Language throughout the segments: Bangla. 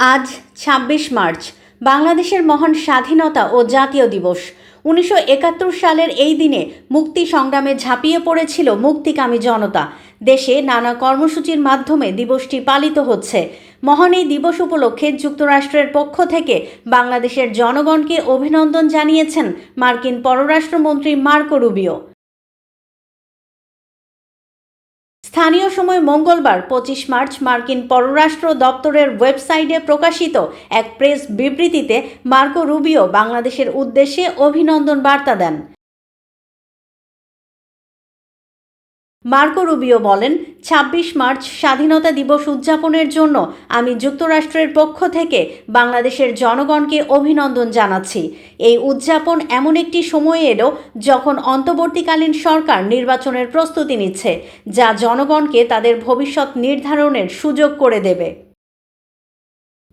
আজ ২৬ মার্চ, বাংলাদেশের মহান স্বাধীনতা ও জাতীয় দিবস। উনিশশো একাত্তর সালের এই দিনে মুক্তি সংগ্রামে ঝাঁপিয়ে পড়েছিল মুক্তিকামী জনতা। দেশে নানা কর্মসূচির মাধ্যমে দিবসটি পালিত হচ্ছে। মহান এই দিবস উপলক্ষে যুক্তরাষ্ট্রের পক্ষ থেকে বাংলাদেশের জনগণকে অভিনন্দন জানিয়েছেন মার্কিন পররাষ্ট্রমন্ত্রী মার্কো রুবিও। স্থানীয় সময় মঙ্গলবার পঁচিশ মার্চ মার্কিন পররাষ্ট্র দপ্তরের ওয়েবসাইটে প্রকাশিত এক প্রেস বিবৃতিতে মার্কো রুবিও বাংলাদেশের উদ্দেশ্যে অভিনন্দন বার্তা দেন। মার্কো রুবিও বলেন ২৬ মার্চ স্বাধীনতা দিবস উদযাপনের জন্য আমি যুক্তরাষ্ট্রের পক্ষ থেকে বাংলাদেশের জনগণকে অভিনন্দন জানাচ্ছি। এই উদযাপন এমন একটি সময়ে এলো যখন অন্তর্বর্তীকালীন সরকার নির্বাচনের প্রস্তুতি নিচ্ছে, যা জনগণকে তাদের ভবিষ্যৎ নির্ধারণের সুযোগ করে দেবে।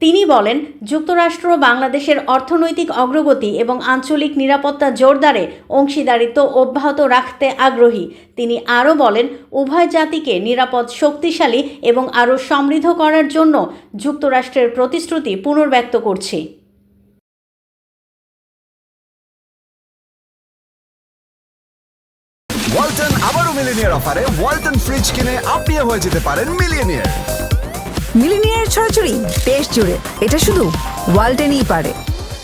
তিনি বলেন যুক্তরাষ্ট্র বাংলাদেশের অর্থনৈতিক অগ্রগতি এবং আঞ্চলিক নিরাপত্তা জোরদারে অংশীদারিত্ব অব্যাহত রাখতে আগ্রহী। তিনি আরও বলেন উভয় জাতিকে নিরাপদ শক্তিশালী এবং আরও সমৃদ্ধ করার জন্য যুক্তরাষ্ট্রের প্রতিশ্রুতি পুনর্ব্যক্ত করছি। ওয়ালটন আবারও মিলিনিয়ার অফারে ওয়ালটন ফ্রিজ কিনে আপনিও হয়ে যেতে পারেন মিলিয়নিয়ার। মিলিনিয়ার ছড়াছড়ি দেশ জুড়ে। এটা শুধু ওয়ালটেনই পারে।